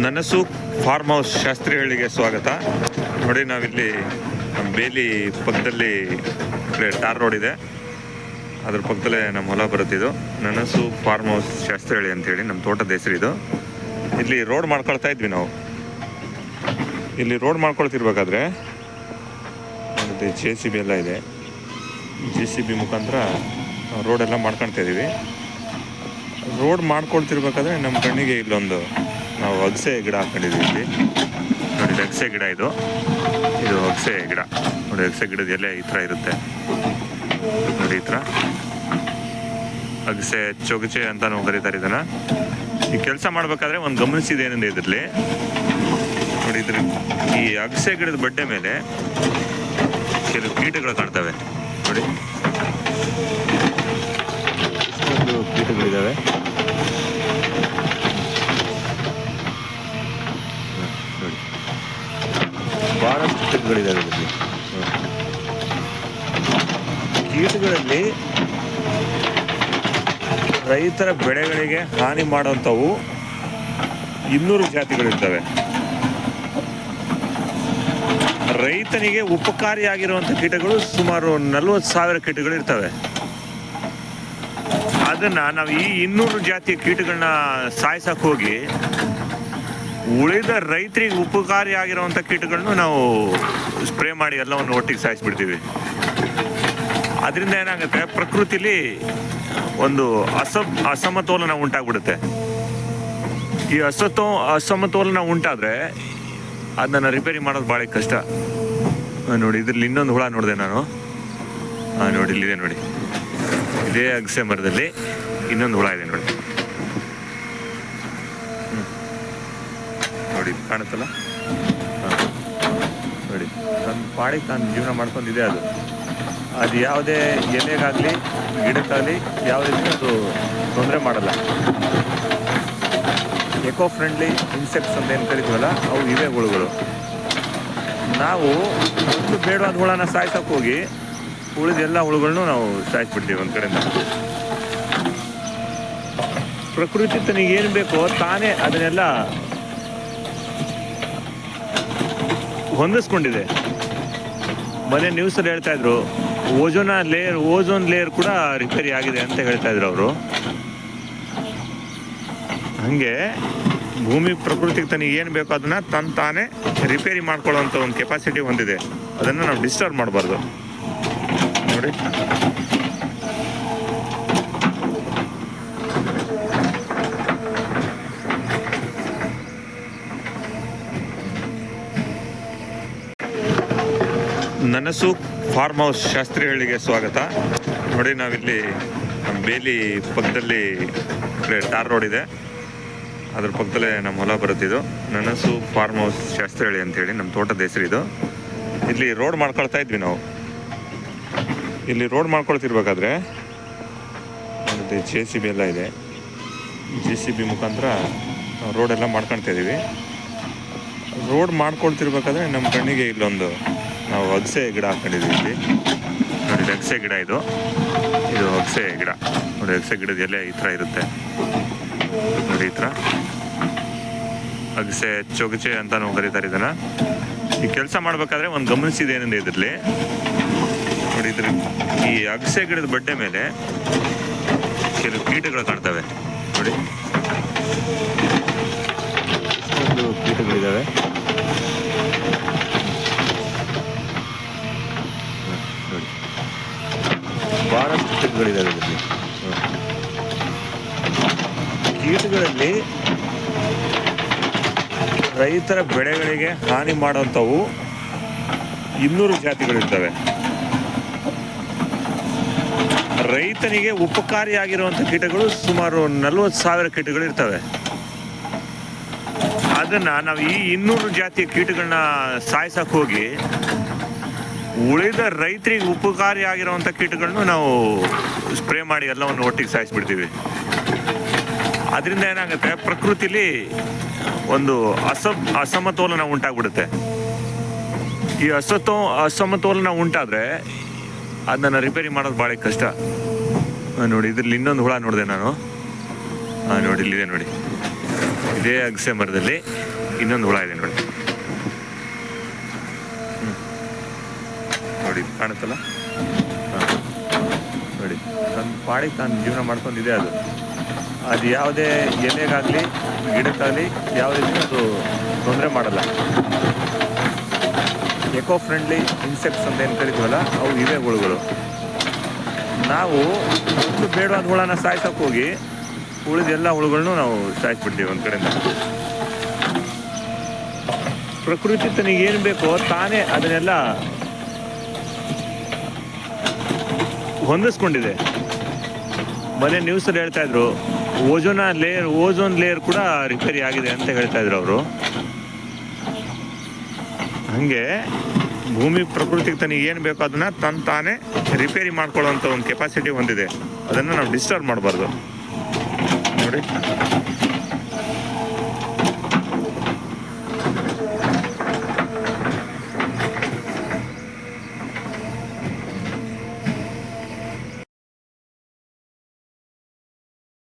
ನನಸು farm house ಶಾಸ್ತ್ರಿಗಳಿಗೆ ಸ್ವಾಗತ. ನೋಡಿ, ನಾವಿಲ್ಲಿ ನಮ್ಮ ಬೇಲಿ ಪಕ್ಕದಲ್ಲಿ ಟಾರ್ ರೋಡ್ ಇದೆ. ಅದ್ರ ಪಕ್ಕದಲ್ಲೇ ನಮ್ಮ ಹೊಲ ಬರುತ್ತಿದ್ದು ನನಸು ಫಾರ್ಮ್ ಹೌಸ್ ಶಾಸ್ತ್ರಿಹಳ್ಳಿ ಅಂತೇಳಿ ನಮ್ಮ ತೋಟದ ಹೆಸರು ಇದು. ಇಲ್ಲಿ ರೋಡ್ ಮಾಡ್ಕೊಳ್ತಾ ಇದ್ವಿ ನಾವು. ಇಲ್ಲಿ ರೋಡ್ ಮಾಡ್ಕೊಳ್ತಿರ್ಬೇಕಾದ್ರೆ ಮತ್ತು ಜೆ ಸಿ ಬಿ ಎಲ್ಲ ಇದೆ. ಜೆ ಸಿ ಬಿ ಮುಖಾಂತರ ರೋಡೆಲ್ಲ ಮಾಡ್ಕೊಳ್ತಾ ಇದ್ದೀವಿ ರೋಡ್ ಮಾಡ್ಕೊಳ್ತಿರ್ಬೇಕಾದ್ರೆ ನಮ್ಮ ಕಣ್ಣಿಗೆ ಇಲ್ಲೊಂದು ನಾವು ಅಗಸೆ ಗಿಡ ಹಾಕೊಂಡಿದ್ದೀವಿ ನೋಡಿ ಅಗಸೆ ಗಿಡ ಇದು. ಇದು ಅಗಸೆ ಗಿಡ. ನೋಡಿ, ಅಗಸೆ ಗಿಡದ ಎಲೆ ಈ ಥರ ಇರುತ್ತೆ. ನೋಡಿ, ಈ ಥರ. ಅಗಸೆ ಚೊಗಚೆ ಅಂತ ನಾವು ಕರೀತಾರೆ ಇದನ್ನು. ಈ ಕೆಲಸ ಮಾಡಬೇಕಾದ್ರೆ ಒಂದು ಗಮನಿಸಿದೆ ಏನಂದ್ರೆ ಇದರಲ್ಲಿ. ನೋಡಿ, ಇದ್ರ ಈ ಅಗಸೆ ಗಿಡದ ಬಡ್ಡೆ ಮೇಲೆ ಕೆಲವು ಕೀಟಗಳು ಕಾಣ್ತವೆ. ನೋಡಿ. ಕೀಟಗಳಿದ್ದಾವೆ ಬಹಳಷ್ಟು ಕೀಟಗಳಿದ್ದಾವೆ ಇದರಲ್ಲಿ ಕೀಟಗಳಲ್ಲಿ ರೈತರ ಬೆಳೆಗಳಿಗೆ ಹಾನಿ ಮಾಡುವಂಥವು ಇನ್ನೂರು ಜಾತಿಗಳಿರ್ತವೆ ರೈತನಿಗೆ ಉಪಕಾರಿಯಾಗಿರುವಂಥ ಕೀಟಗಳು ಸುಮಾರು ನಲವತ್ತು ಸಾವಿರ ಕೀಟಗಳು ಇರ್ತವೆ. ಅದನ್ನು ನಾವು ಈ ಇನ್ನೂರು ಜಾತಿಯ ಕೀಟಗಳನ್ನ ಸಾಯಿಸಕ್ಕೆ ಹೋಗಿ ಉಳಿದ ರೈತರಿಗೆ ಉಪಕಾರಿಯಾಗಿರುವಂಥ ಕೀಟಗಳನ್ನು ನಾವು ಸ್ಪ್ರೇ ಮಾಡಿ ಎಲ್ಲವನ್ನು ಒಟ್ಟಿಗೆ ಸಾಯಿಸ್ಬಿಡ್ತೀವಿ. ಅದರಿಂದ ಏನಾಗುತ್ತೆ? ಪ್ರಕೃತಿಲಿ ಒಂದು ಅಸ, ಅಸಮತೋಲನ ಉಂಟಾಗ್ಬಿಡುತ್ತೆ. ಈ ಅಸತೋ, ಅಸಮತೋಲನ ಉಂಟಾದರೆ ಅದನ್ನ ರಿಪೇರಿ ಮಾಡೋದು ಭಾಳ ಕಷ್ಟ. ನೋಡಿ, ಇದ್ರಲ್ಲಿ ಇನ್ನೊಂದು ಹುಳ ನೋಡಿದೆ ನಾನು. ಹಾಂ ನೋಡಿ, ಇಲ್ಲಿದೆ ನೋಡಿ. ಇದೇ ಅಗಸೆ ಮರದಲ್ಲಿ ಇನ್ನೊಂದು ಹುಳ ಇದೆ ನೋಡಿ ಹ್ಮ್. ನೋಡಿ ಇದು ಕಾಣುತ್ತಲ್ಲ. ನೋಡಿ, ತನ್ನ ಪಾಡಿಗೆ ತಾನು ಜೀವನ ಮಾಡ್ಕೊಂಡಿದೆ ಅದು. ಅದು ಯಾವುದೇ ಎಲೆಗಾಗಲಿ, ಗಿಡಕ್ಕಾಗಲಿ ಯಾವುದೇ ಅದು ತೊಂದರೆ ಮಾಡಲ್ಲ. ಎಕೋ ಫ್ರೆಂಡ್ಲಿ ಇನ್ಸೆಕ್ಟ್ಸ್ ಅಂತ ಏನು ಕರಿತೀವಲ್ಲ, ಅವು ಇವೆ ಹುಳುಗಳು. ನಾವು ಒಂದು ಬೇಡವಾದ ಹುಳನ ಸಾಯ್ಸಕ್ಕೆ ಹೋಗಿ ಉಳಿದ ಎಲ್ಲ ಹುಳುಗಳನ್ನು ನಾವು ಸಾಯಿಸ್ಬಿಡ್ತೀವಿ ಒಂದು ಕಡೆಯಿಂದ. ಪ್ರಕೃತಿ ತನಗೇನು ಬೇಕೋ ತಾನೇ ಅದನ್ನೆಲ್ಲ ಹೊಂದಿಸ್ಕೊಂಡಿದೆ. ಮನೆ ನ್ಯೂಸಲ್ಲಿ ಹೇಳ್ತಾ ಇದ್ರು ಓಜೋನ ಲೇಯರ್ ಓಜೋನ್ ಲೇಯರ್ ಕೂಡ ರಿಪೇರಿ ಆಗಿದೆ ಅಂತ ಹೇಳ್ತಾ ಇದ್ರು ಅವರು. ಹಂಗೆ ಭೂಮಿ ಪ್ರಕೃತಿಗೆ ತನಗೆ ಏನು ಬೇಕೋ ಅದನ್ನ ತನ್ನ ತಾನೇ ರಿಪೇರಿ ಮಾಡ್ಕೊಳ್ಳೋವಂಥ ಒಂದು ಕೆಪಾಸಿಟಿ ಹೊಂದಿದೆ. ಅದನ್ನು ನಾವು ಡಿಸ್ಟರ್ಬ್ ಮಾಡಬಾರ್ದು. ನೋಡಿ. ನನಸು ಫಾರ್ಮ್ ಹೌಸ್ ಶಾಸ್ತ್ರಿಗಳಿಗೆ ಸ್ವಾಗತ. ನೋಡಿ, ನಾವಿಲ್ಲಿ ನಮ್ಮ ಬೇಲಿ ಪಕ್ಕದಲ್ಲಿ ಟಾರ್ ರೋಡ್ ಇದೆ. ಅದ್ರ ಪಕ್ಕದಲ್ಲೇ ನಮ್ಮ ಹೊಲ ಬರುತ್ತಿದ್ದು ನನಸು ಫಾರ್ಮ್ ಹೌಸ್ ಶಾಸ್ತ್ರಿಹಳ್ಳಿ ಅಂತೇಳಿ ನಮ್ಮ ತೋಟದ ಹೆಸರು ಇದು. ಇಲ್ಲಿ ರೋಡ್ ಮಾಡ್ಕೊಳ್ತಾ ಇದ್ವಿ ನಾವು. ಇಲ್ಲಿ ರೋಡ್ ಮಾಡ್ಕೊಳ್ತಿರ್ಬೇಕಾದ್ರೆ ಜೆ ಸಿ ಬಿ ಎಲ್ಲ ಇದೆ. ಜೆ ಸಿ ಬಿ ಮುಖಾಂತರ ರೋಡೆಲ್ಲ ಮಾಡ್ಕೊಳ್ತಾ ಇದ್ದೀವಿ ರೋಡ್ ಮಾಡ್ಕೊಳ್ತಿರ್ಬೇಕಾದ್ರೆ ನಮ್ಮ ಕಣ್ಣಿಗೆ ಇಲ್ಲೊಂದು ನಾವು ಅಗಸೆ ಗಿಡ ಹಾಕೊಂಡಿದ್ದೀವಿ ಇಲ್ಲಿ. ನೋಡಿ ಅಗಸೆ ಗಿಡ ಇದು. ಇದು ಅಗಸೆ ಗಿಡ. ನೋಡಿ, ಅಗಸೆ ಗಿಡದ ಎಲೆ ಈ ಥರ ಇರುತ್ತೆ. ನೋಡಿ, ಈ ಥರ. ಅಗಸೆ ಚೊಗಚೆ ಅಂತ ನಾವು ಕರೀತಾರೆ ಇದನ್ನು. ಈ ಕೆಲಸ ಮಾಡಬೇಕಾದ್ರೆ ಒಂದು ಗಮನಿಸಿದೆ ಏನಂದ್ರೆ ಇದರಲ್ಲಿ. ನೋಡಿ ಇದ್ರ ಈ ಅಗಸೆ ಗಿಡದ ಬಡ್ಡೆ ಮೇಲೆ ಕೆಲವು ಕೀಟಗಳು ಕಾಣ್ತವೆ. ನೋಡಿ. ಕೀಟಗಳಿದ್ದಾವೆ ಇದರಲ್ಲಿ ಕೀಟಗಳಲ್ಲಿ ರೈತರ ಬೆಳೆಗಳಿಗೆ ಹಾನಿ ಮಾಡುವಂಥವು ಇನ್ನೂರು ಜಾತಿಗಳಿರ್ತವೆ ರೈತನಿಗೆ ಉಪಕಾರಿಯಾಗಿರುವಂಥ ಕೀಟಗಳು ಸುಮಾರು ನಲವತ್ತು ಸಾವಿರ ಕೀಟಗಳು ಇರ್ತವೆ. ಅದನ್ನ ನಾವು ಈ ಇನ್ನೂರು ಜಾತಿಯ ಕೀಟಗಳನ್ನ ಸಾಯಿಸಕ್ ಹೋಗಿ ಉಳಿದ ರೈತರಿಗೆ ಉಪಕಾರಿಯಾಗಿರುವಂಥ ಕೀಟಗಳನ್ನು ನಾವು ಸ್ಪ್ರೇ ಮಾಡಿ ಎಲ್ಲವನ್ನು ಒಟ್ಟಿಗೆ ಸಾಯಿಸಿಬಿಡ್ತೀವಿ. ಅದರಿಂದ ಏನಾಗುತ್ತೆ? ಪ್ರಕೃತಿಲಿ ಒಂದು ಅಸ, ಅಸಮತೋಲನ ಉಂಟಾಗ್ಬಿಡುತ್ತೆ. ಈ ಅಸತೋ, ಅಸಮತೋಲನ ಉಂಟಾದರೆ ಅದನ್ನ ರಿಪೇರಿ ಮಾಡೋದು ಭಾಳ ಕಷ್ಟ. ನೋಡಿ, ಇದ್ರಲ್ಲಿ ಇನ್ನೊಂದು ಹುಳ ನೋಡಿದೆ ನಾನು. ಹಾಂ ನೋಡಿ, ಇಲ್ಲಿದೆ ನೋಡಿ. ಇದೇ ಅಗಸೆ ಮರದಲ್ಲಿ ಇನ್ನೊಂದು ಹುಳ ಇದೆ ನೋಡಿ. ನೋಡಿ ಕಾಣುತ್ತಲ್ಲ. ನೋಡಿ ತನ್ನ ಪಾಡಿಗೆ ತಾನು ಜೀವನ ಮಾಡ್ಕೊಂಡಿದೆ ಅದು. ಅದು ಯಾವುದೇ ಎಲೆಗಾಗಲಿ, ಗಿಡಕ್ಕಾಗಲಿ ಯಾವ ರೀತಿ ಅದು ತೊಂದರೆ ಮಾಡಲ್ಲ. ಎಕೋ ಫ್ರೆಂಡ್ಲಿ ಇನ್ಸೆಕ್ಟ್ಸ್ ಅಂತ ಏನು ಕರಿತೀವಲ್ಲ, ಅವು ಇವೆ ಹುಳುಗಳು. ನಾವು ಒಂದು ಬೇಡವಾದ ಹುಳನ ಸಾಯ್ಸೋಕೆ ಹೋಗಿ, ಉಳಿದ ಎಲ್ಲ ಹುಳುಗಳನ್ನು ನಾವು ಸಾಯಿಸ್ಬಿಡ್ತೀವಿ ಒಂದು ಕಡೆಯಿಂದ. ಪ್ರಕೃತಿ ತನಗೇನು ಬೇಕೋ ತಾನೇ ಅದನ್ನೆಲ್ಲ ಹೊಂದಿಸ್ಕೊಂಡಿದೆ. ಮೊನ್ನೆ ನ್ಯೂಸಲ್ಲಿ ಹೇಳ್ತಾ ಇದ್ರು ಓಜೋನ ಲೇಯರ್ ಓಜೋನ್ ಲೇಯರ್ ಕೂಡ ರಿಪೇರಿ ಆಗಿದೆ ಅಂತ ಹೇಳ್ತಾ ಇದ್ರು ಅವರು. ಹಂಗೆ ಭೂಮಿ ಪ್ರಕೃತಿಗೆ ತನಗೆ ಏನು ಬೇಕೋ ಅದನ್ನ ತನ್ನ ತಾನೇ ರಿಪೇರಿ ಮಾಡ್ಕೊಳ್ಳೋವಂಥ ಒಂದು ಕೆಪಾಸಿಟಿ ಹೊಂದಿದೆ. ಅದನ್ನು ನಾವು ಡಿಸ್ಟರ್ಬ್ ಮಾಡಬಾರ್ದು. ನೋಡಿ.